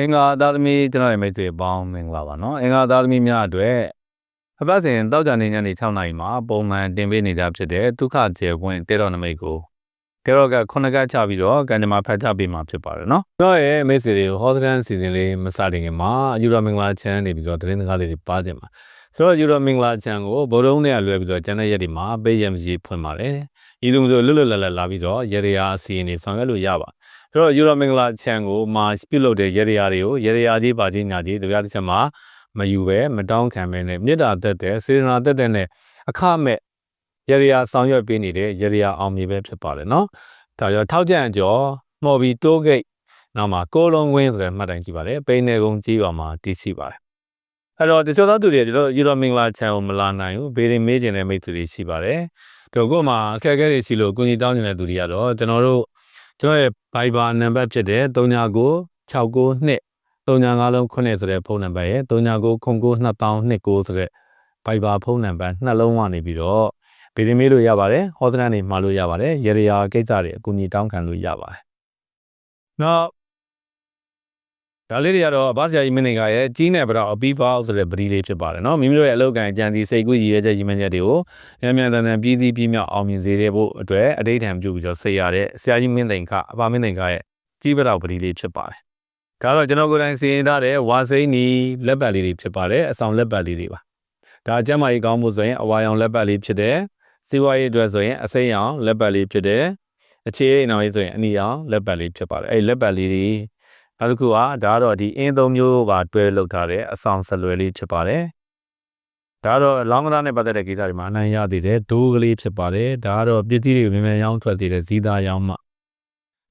အင်္ဂါသားသမီးကျွန်တော်ရဲ့မိတ်ဆွေပေါင်းမင်္ဂလာပါနော်အင်္ဂါသားသမီးများအတွက်အပတ်စဉ်တောက်ကြနေညနေ6နာရီမှာပုံမှန်တင်ပေးနေတာဖြစ်တဲ့ဒုက္ခကျေပွင့်တေတော်နမိတ်ကိုတေတော်ကခုနှစ်ကချပြီးတော့ကံကြမ္မာဖတ်ချပေးမှာဖြစ်ပါတယ်နော်ကျွန်တော်ရဲ့မိတ်ဆွေတွေကိုဟောဒရန်စီစဉ်လေးမစတင်ခင်မှာယူရမင်္ဂလာချမ်းနေပြီးတော့သတင်းစကားလေးတွေပါတင်ပါဆိုတော့ယူရမင်္ဂလာချမ်းကိုဗုဒ္ဓုံးနဲ့လွယ်ပြီးတော့ကျန်တဲ့ရက်တွေမှာပေးရမစီဖွင့်ပါတယ်ဤသူမျိုးလွတ်လွတ်လပ်လပ်လာပြီးတော့ရေရာအစီအရင်ဆောင်ရွက်လို့ရပါ ဆိုတော့ယူရမင်္ဂလာချန်ကိုမှာပြုလုပ်တဲ့ရေရာတွေကိုရေရာကြီးပါကြီးညာကြီးတရားတစ်ချက်မှာမယူပဲမတောင်းခံပဲနဲ့မေတ္တာတက်တဲ့စေတနာတက်တဲ့နဲ့အခမဲ့ရေရာဆောင်ရွက်ပေးနေတဲ့ရေရာအောင်မြေပဲဖြစ်ပါတယ်နော်ဒါကြောင့်ထောက်ကြံကျော်မော်ဘီတိုးဂိတ်နောက်မှာကိုလုံးဝင်းဆိုတဲ့မှတ်တိုင်ကြည့်ပါတယ်ပိန်းနေကုန်းကြီးပါမှာတည်ရှိပါတယ်အဲ့တော့တချို့သောသူတွေဒီလိုယူရိုမင်္ဂလာချန်ကိုမလာနိုင်ဘူးဘေးရင်မေးကျင်တဲ့မိတ်ဆွေတွေရှိပါတယ်တို့ကိုမှအခက်အခဲတွေရှိလို့ကိုကြီးတောင်းနေတဲ့သူတွေကတော့ကျွန်တော်တို့ ကျွန်တော်ရဲ့ Viber နံပါတ်ဖြစ်တဲ့39 692 39လုံး9ဆိုတဲ့ဖုန်းနံပါတ်ရဲ့39992029ဆိုတဲ့ Viber ဖုန်းနံပါတ်နှလုံးကနေပြီးတော့ဗီဒီမေးလို့ရပါတယ်ဟောစတန်နေမှာလို့ရပါတယ်ရေရရာကိစ္စတွေအကူအညီတောင်းခံလို့ရပါတယ်နောက် ဒါလေးတွေကတော့ဘာဆရာကြီးမင်းနေကရဲ့ကြီးနေပတော့အပီးပေါဆိုတဲ့ပရီလေးဖြစ်ပါတယ်နော်မိမိတို့ရဲ့အလုပ်ကိုင်ကြံစီစိတ်ကူးရည်ရွယ်ချက်ရည်မှန်းချက်တွေကိုမြန်မြန်တန်တန်ပြည်စည်းပြည့်မြောက်အောင်မြင်စေတဲ့ဖို့အတွက်အတိတ်ထံပြုပြီးတော့ဆေးရတဲ့ဆရာကြီးမင်းသိန်ခအပါမင်းသိန်ခရဲ့ကြီးပတော့ပရီလေးဖြစ်ပါတယ်ဒါတော့ကျွန်တော်ကိုယ်တိုင်စီရင်ထားတဲ့ဝါစိမ့်နီလက်ပတ်လေးတွေဖြစ်ပါတယ်အဆောင်လက်ပတ်လေးတွေပါဒါအကျမ်းမာရေးကောင်းမှုဆိုရင်အဝါရောင်လက်ပတ်လေးဖြစ်တယ်စီးပွားရေးအတွက်ဆိုရင်အစိမ်းရောင်လက်ပတ်လေးဖြစ်တယ်အခြေအိမ်အောင်ရေးဆိုရင်အနီရောင်လက်ပတ်လေးဖြစ်ပါတယ်အဲ့လက်ပတ်လေးတွေ နောက်တစ်ခုကဒါကတော့ဒီအင်းသုံးမျိုးပါတွဲလောက်ထားတဲ့အဆောင်ဆလွယ်လေးဖြစ်ပါတယ်ဒါကတော့လောင်းကစားနဲ့ပတ်သက်တဲ့ကိစ္စတွေမှာအနိုင်ရသေးတယ်ဒိုးကလေးဖြစ်ပါတယ်ဒါကတော့ပစ္စည်းတွေကိုမြန်မြန်ရောင်းထွက်သေးတဲ့ဇီးသားရောင်းမှ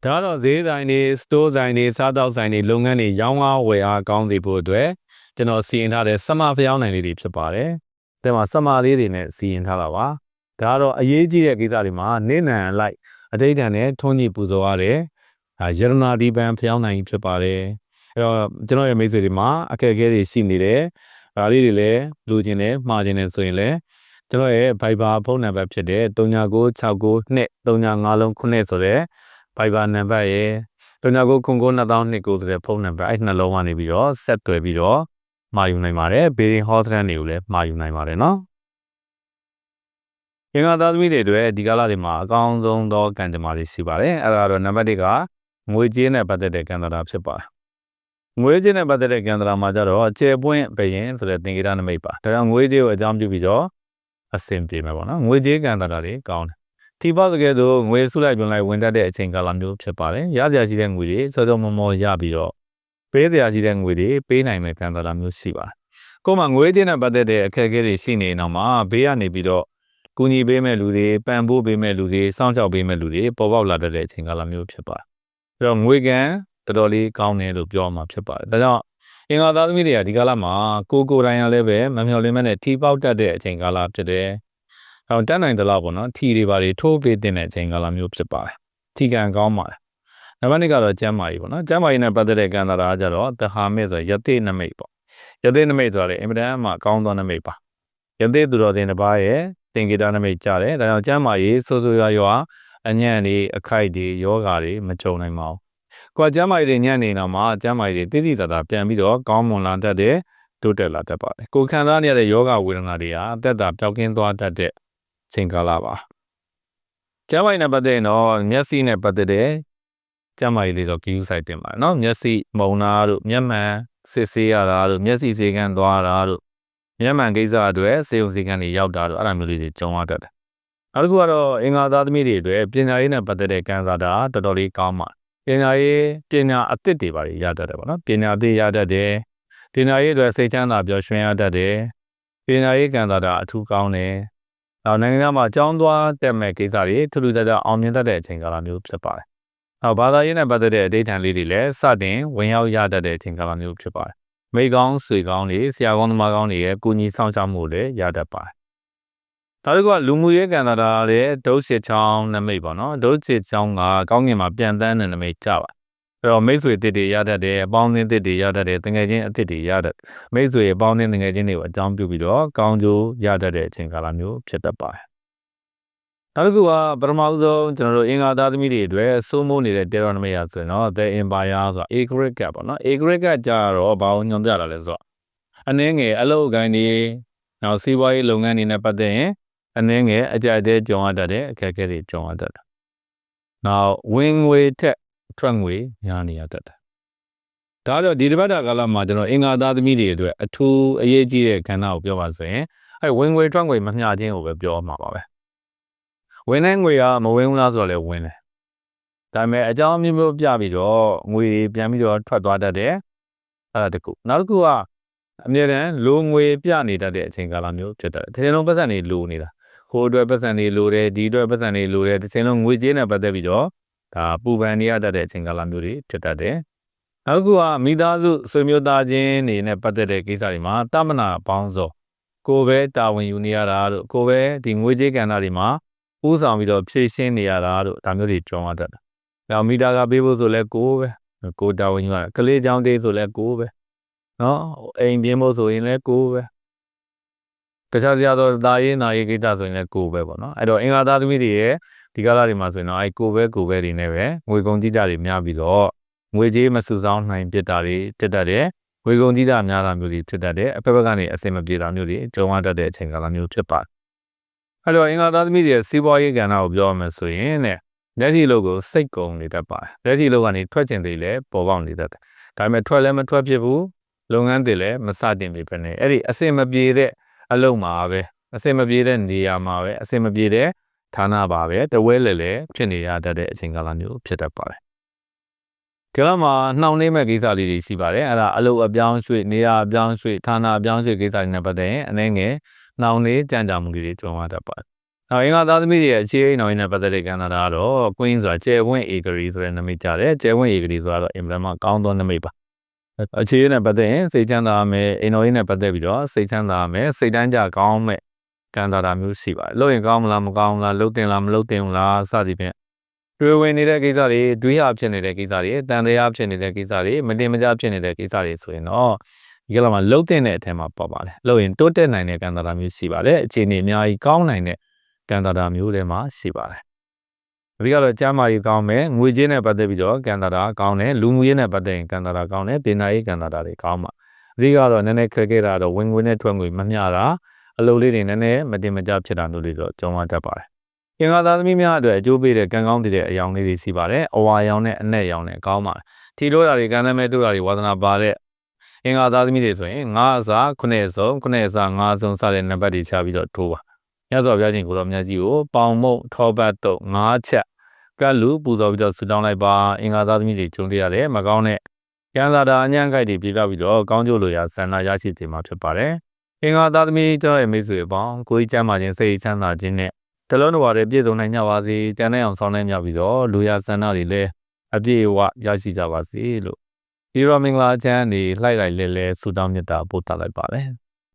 ဒါကတော့ဈေးဆိုင်တွေစတိုးဆိုင်တွေစားတောက်ဆိုင်တွေလုပ်ငန်းတွေရောင်းအားဝယ်အားကောင်းစေဖို့အတွက်ကျွန်တော်စီရင်ထားတဲ့စမဖျောင်းနိုင်လေးတွေဖြစ်ပါတယ်ဒီမှာစမလေးတွေနဲ့စီရင်ထားတာပါဒါကတော့အရေးကြီးတဲ့ကိစ္စတွေမှာနေနံလိုက်အတိတ်တန်နဲ့ထုံးကြီးပူဇော်ရတယ်အဲ ရတနာဒီပန်ဖျောင်းနိုင်ဖြစ်ပါတယ်အဲ့တော့ကျွန်တော်ရဲ့မိတ်ဆွေတွေမှာအခက်အခဲတွေရှိနေတယ်ဒါလေးတွေလည်းလူချင်းနဲ့မှားချင်းနဲ့ဆိုရင်လည်းကျွန်တော်ရဲ့ Viber ဖုန်းနံပါတ်ဖြစ်တဲ့3969 235လုံး9ဆိုတဲ့ Viber နံပါတ်ရဲ့39992029ဆိုတဲ့ဖုန်းနံပါတ်အဲ့နှလုံးကနေပြီးတော့ဆက်သွယ်ပြီးတော့မှာယူနိုင်ပါတယ်ဘေးရင်ဟောစတန်တွေကိုလည်းမှာယူနိုင်ပါတယ်နော်င်္ဂါသားသမီးတွေအတွက်ဒီကာလတွေမှာအကောင်းဆုံးသောကံကြမ္မာတွေရှိပါတယ်အဲ့ဒါတော့နံပါတ်1က ငွေကြေးနဲ့ပတ်သက်တဲ့ကံတရာဖြစ်ပါတယ်ငွေကြေးနဲ့ပတ်သက်တဲ့ကံတရာမှာကြတော့ကျေပွင့်ဘယင်ဆိုတဲ့သင်္ကေတနမိတ်ပါဒါကြောင့်ငွေကြေးကိုအကြောင်းပြုပြီးတော့အဆင်ပြေမှာပေါ့နော်ငွေကြေးကံတရာတွေကောင်းတယ်ဒီပေါ့တကယ်တော့ငွေဆုလိုက်ပြန်လိုက်ဝင်တတ်တဲ့အချိန်ကာလမျိုးဖြစ်ပါတယ်ရစရာရှိတဲ့ငွေတွေစောစောမောမောရပြီးတော့ပေးစရာရှိတဲ့ငွေတွေပေးနိုင်မဲ့ကံတရာမျိုးရှိပါတယ်ကိုယ်မှငွေကြေးနဲ့ပတ်သက်တဲ့အခက်အခဲတွေရှိနေအောင်မှာဘေးကနေပြီးတော့ကူညီပေးမဲ့လူတွေပံ့ပိုးပေးမဲ့လူတွေစောင့်ရှောက်ပေးမဲ့လူတွေပေါ်ပေါက်လာတဲ့အချိန်ကာလမျိုးဖြစ်ပါတယ်။ အဲတော့ငွေကံတော်တော်လေးကောင်းတယ်လို့ပြောမှာဖြစ်ပါတယ်။ဒါကြောင့်အင်္ဂါသားသမီးတွေကဒီကာလမှာကိုကိုတိုင်းရလည်းပဲမမျှော်လင့်မဲ့နဲ့ထီပေါက်တတ်တဲ့အချိန်ကာလဖြစ်တယ်။အဲတော့တက်နိုင်သလားပေါ့နော်ထီတွေပါတွေထိုးပေးတဲ့အချိန်ကာလမျိုးဖြစ်ပါတယ်။ထီကံကောင်းပါတယ်။နံပါတ်2ကတော့ကျမ်းမာရေးပေါ့နော်။ကျမ်းမာရေးနဲ့ပတ်သက်တဲ့ကံတာရာကြတော့တဟာမေဆိုရတိနမိတ်ပေါ့။ရတိနမိတ်ဆိုတာလေအင်မတန်မှကောင်းသောနမိတ်ပါ။ရတိသူတော်တင်တစ်ပါးရဲ့သင်္ကေတနမိတ်ကြတယ်ဒါကြောင့်ကျမ်းမာရေးဆိုးဆိုးရွားရွား အညံ့တွေအခိုက်တွေယောဂါတွေမကြုံနိုင်ပါဘူးကိုယ်ကျမ်းမာရေးတွေညံ့နေတော့မှကျမ်းမာရေးတွေတိတိတသာပြန်ပြီးတော့ကောင်းမွန်လာတတ်တဲ့တိုးတက်လာတတ်ပါတယ်ကိုယ်ခံစားနေရတဲ့ယောဂဝေဒနာတွေဟာအသက်တာပျောက်ကင်းသွားတတ်တဲ့ချိန်ကာလပါကျမ်းမာရေးနဲ့ပတ်သက်ရင်တော့မျက်စိနဲ့ပတ်သက်တဲ့ကျမ်းမာရေးလေးတော့ queue site တင်ပါနော်မျက်စိမုံနာတို့မျက်မှန်စစ်ဆေးရတာတို့မျက်စိစေကန်းသွားတာတို့မျက်မှန်ကိစ္စအတွက်စေုံစီကံတွေရောက်တာတော့အဲ့လိုမျိုးလေးတွေကြုံရတတ်တယ်။ နောက်တစ်ခုကတော့အင်္ဂါသားသမီးတွေအတွက်ပညာရေးနဲ့ပတ်သက်တဲ့ကံစားတာတော်တော်လေးကောင်းပါပညာရေးပညာအသစ်တွေပါရတတ်တယ်ပေါ့နော်ပညာအသစ်ရတတ်တယ်ပညာရေးအတွက်စိတ်ချမ်းသာပျော်ရွှင်ရတတ်တယ်ပညာရေးကံစားတာအထူးကောင်းတယ်နောက်နိုင်ငံမှာကြောင်းသွားတက်မဲ့ကိစ္စတွေထူးထူးခြားခြားအောင်မြင်တတ်တဲ့အချိန်ကာလမျိုးဖြစ်ပါတယ်။နောက်ဘာသာရေးနဲ့ပတ်သက်တဲ့အဋ္ဌာန်လေးတွေလည်းစတင်ဝင်ရောက်ရတတ်တဲ့အချိန်ကာလမျိုးဖြစ်ပါတယ်မိကောင်းဆွေကောင်းတွေဆရာကောင်းသမားကောင်းတွေရဲ့ကိုကြီးဆောင်ရှောက်မှုလည်းရတတ်ပါတယ်။ ဒါတကွလူမှုရေးကံတာတာလည်းဒုစစ်ချောင်းနမိတ်ပေါ့နော်ဒုစစ်ချောင်းကကောင်းငင်မှာပြန်တန်းတဲ့နမိတ်ကြပါအဲ့တော့မိတ်ဆွေတစ်တွေရတတ်တယ်အပေါင်းအသင်းတစ်တွေရတတ်တယ်တငယ်ချင်းအသစ်တွေရတတ်မိတ်ဆွေအပေါင်းအသင်းတငယ်ချင်းတွေကိုအကြောင်းပြုပြီးတော့ကောင်းကျိုးရတတ်တဲ့အချိန်ကာလမျိုးဖြစ်တတ်ပါတယ်နောက်တစ်ခုကပထမဆုံးကျွန်တော်တို့အင်္ဂါသားသမီးတွေအတွက်စိုးမိုးနေတဲ့တေရောနမိတ်ရဆိုရင်တော့ The Empire ဆိုတာ A cricket ပေါ့နော် A cricket ကြတော့ဘာလို့ညွှန်ပြတာလဲဆိုတော့အနည်းငယ်အလုပ်အကိုင်းတွေနောက်စီးပွားရေးလုပ်ငန်းတွေနဲ့ပတ်သက်ရင် အနည်းငယ်အကြအတဲကြုံရတတ်တယ်အခက်အခဲတွေကြုံရတတ်တယ်နောက်ဝင်ငွေထက်ထွက်ငွေများနေရတတ်တယ်ဒါကြောင့်ဒီတစ်ပတ်တာကာလမှာကျွန်တော်အင်္ဂါသားသမီးတွေအတွက်အထူးအရေးကြီးတဲ့ခန္ဓာကိုပြောပါဆိုရင်အဲဝင်ငွေထွက်ငွေမမျှခြင်းကိုပဲပြောမှာပါပဲဝင်တဲ့ငွေကမဝင်ဘူးလားဆိုတော့လည်းဝင်တယ်ဒါပေမဲ့အကြောင်းမျိုးမျိုးပြပြီးတော့ငွေတွေပြန်ပြီးတော့ထွက်သွားတတ်တယ်အဲ့ဒါတကူနောက်တစ်ခုကအမြဲတမ်းလိုငွေပြနေတတ်တဲ့အချိန်ကာလမျိုးဖြစ်တတ်တယ်တစ်ချိန်လုံးပတ်စံတွေလိုနေတာ ဟိုအတွက်ပတ်စံတွေလိုတယ်ဒီအတွက်ပတ်စံတွေလိုတယ်တစ်ချိန်လုံးငွေကြေးနဲ့ပတ်သက်ပြီးတော့ဒါပူပန်နေရတတ်တဲ့အချိန်ကာလမျိုးတွေဖြစ်တတ်တယ်နောက်တစ်ခုကမိသားစုဆွေမျိုးသားချင်းတွေနဲ့ပတ်သက်တဲ့ကိစ္စတွေမှာတမနာပေါင်းစောကိုယ်ပဲတာဝန်ယူနေရတာတို့ကိုယ်ပဲဒီငွေကြေးကဏ္ဍတွေမှာဥဆောင်ပြီးတော့ဖြည့်ရှင်းနေရတာတို့ဒါမျိုးတွေကြုံရတတ်တယ်။နောက်မိသားကပေးဖို့ဆိုလဲကိုယ်ပဲကိုယ်တာဝန်ယူရတာကလေးချောင်းတေးဆိုလဲကိုယ်ပဲနော်အိမ်ပြင်းဖို့ဆိုရင်လဲကိုယ်ပဲ တခြားစရာတော့ဒါရေးနာရေးကိစ္စဆိုရင်လဲကိုယ်ပဲပေါ့နော်အဲ့တော့အင်္ဂါသားသမီးတွေရဲ့ဒီကာလတွေမှာဆိုရင်တော့အဲ့ကိုယ်ပဲကိုယ်ပဲတွေနဲ့ပဲငွေကုန်ကြီးတာတွေများပြီးတော့ငွေကြေးမစုဆောင်းနိုင်ပြစ်တာတွေတက်တတ်တယ်ဝေကုံကြီးတာများတာမျိုးတွေဖြစ်တတ်တယ်အဖက်ဘက်ကနေအစင်မပြေတာမျိုးတွေကြုံရတတ်တဲ့အချိန်ကာလမျိုးဖြစ်ပါတယ်အဲ့တော့အင်္ဂါသားသမီးတွေရဲ့စီးပွားရေးကဏ္ဍကိုပြောရမယ်ဆိုရင်တဲ့လက်ရှိလုပ်ကိုစိတ်ကုံနေတတ်ပါတယ်လက်ရှိလုပ်ကနေထွက်ကျင်တွေလည်းပေါ်ပေါက်နေတတ်တယ်ဒါပေမဲ့ထွက်လည်းမထွက်ဖြစ်ဘူးလုပ်ငန်းတွေလည်းမစတင်ပြီပဲနဲ့အဲ့ဒီအစင်မပြေတဲ့ အလုပ်မှာပဲအစင်မပြေတဲ့နေရာမှာပဲအစင်မပြေတဲ့ဌာနပါပဲတဝဲလေလေဖြစ်နေရတတ်တဲ့အချိန်ကာလမျိုးဖြစ်တတ်ပါတယ်ဒီကမှာနှောင့်နှေးမဲ့ကိစ္စလေးတွေရှိပါတယ်အဲ့ဒါအလုပ်အပြောင်းရွှေ့နေရာအပြောင်းရွှေ့ဌာနအပြောင်းရွှေ့ကိစ္စတွေနဲ့ပတ်သက်ရင်အနည်းငယ်နှောင့်နှေးကြံ့ကြာမှုတွေကြုံရတတ်ပါတယ်နောက်အင်္ဂါသားသမီးတွေရဲ့အခြေအိမ်တော်ရင်းနဲ့ပတ်သက်တဲ့ကဏ္ဍကတော့ Queen ဆိုတာကျယ်ဝင့် Agri ဆိုတဲ့နာမည်ကြတယ်ကျယ်ဝင့် Agri ဆိုတာတော့အင်မတန်မှကောင်းသောနာမည်ပါ အခြေအနေနဲ့ပတ်သက်ရင်စိတ်ချမ်းသာမယ်အိမ်တော်ရင်းနဲ့ပတ်သက်ပြီးတော့စိတ်ချမ်းသာမယ်စိတ်တန်းကြကောင်းမဲ့ကံတာတာမျိုးရှိပါတယ်လုပ်ရင်ကောင်းမလားမကောင်းလားလုပ်တင်လားမလုပ်တင်ဘူးလားစသည်ဖြင့်တွေ့ဝင်နေတဲ့ကိစ္စတွေတွေးရဖြစ်နေတဲ့ကိစ္စတွေတန်တရားဖြစ်နေတဲ့ကိစ္စတွေမတင်မကြဖြစ်နေတဲ့ကိစ္စတွေဆိုရင်တော့ဒီကလာမှာလှုပ်တဲ့အထက်မှာပေါ့ပါတယ်လှုပ်ရင်တိုးတက်နိုင်တဲ့ကံတာတာမျိုးရှိပါတယ်အခြေအနေအများကြီးကောင်းနိုင်တဲ့ကံတာတာမျိုးတွေမှာရှိပါတယ် အဓိကတော့ကျမ်းမာရေးကောင်းမယ်ငွေကြေးနဲ့ပတ်သက်ပြီးတော့ကံတာတာကောင်းတယ်လူမှုရေးနဲ့ပတ်သက်ရင်ကံတာတာကောင်းတယ်ပညာရေးကံတာတာတွေကောင်းပါအဓိကတော့နည်းနည်းခက်ခဲတာတော့ဝင်ငွေနဲ့ထွက်ငွေမမျှတာအလုပ်လေးတွေနည်းနည်းမတင်မကြဖြစ်တာမျိုးတွေတော့ကြုံရတတ်ပါတယ်။င်္ဂါသားသမီးများအတွက်အကျိုးပေးတဲ့ကံကောင်းတဲ့အယောင်လေးတွေရှိပါတယ်။အဝါရောင်နဲ့အနက်ရောင်နဲ့ကောင်းပါတယ်။ထီလို့တာတွေကံနမဲ့တို့တာတွေဝါသနာပါတဲ့အင်္ဂါသားသမီးတွေဆိုရင်9အစား9စုံ9အစား9စုံစတဲ့နံပါတ်တွေချပြီးတော့ထိုးပါ။ ညစော်ပြချင်းကိုတော့မြတ်ကြီးကိုပေါင်မုတ်ထောပတ်တုတ်9ချက်ကတ်လူပူဇော်ပြီးတော့ဆူတောင်းလိုက်ပါအင်္ဂါသားသမီးတွေကျုံတွေ့ရတယ်မကောင်းတဲ့ကျန်စာတာအညံ့ခိုက်တွေပြေပြပြီးတော့ကောင်းကျိုးလိုရာဆန္ဒရရှိတင်မှာဖြစ်ပါတယ်။အင်္ဂါသားသမီးကျွန်တော်ရဲ့မိတ်ဆွေအပေါင်းကိုကြီးကျမ်းမာခြင်းစိတ်ချမ်းသာခြင်းနဲ့တလုံးတော်ရပြည့်စုံနိုင်ကြပါစေ။တန်တဲ့အောင်ဆောင်နိုင်ကြပြီးတော့လူရဆန္ဒတွေလည်းအပြည့်အဝရရှိကြပါစေလို့ဒီရောမင်္ဂလာချမ်းနေလှိုက်လိုက်လဲလဲဆုတောင်းမြတ်တာပို့တာလိုက်ပါတယ်။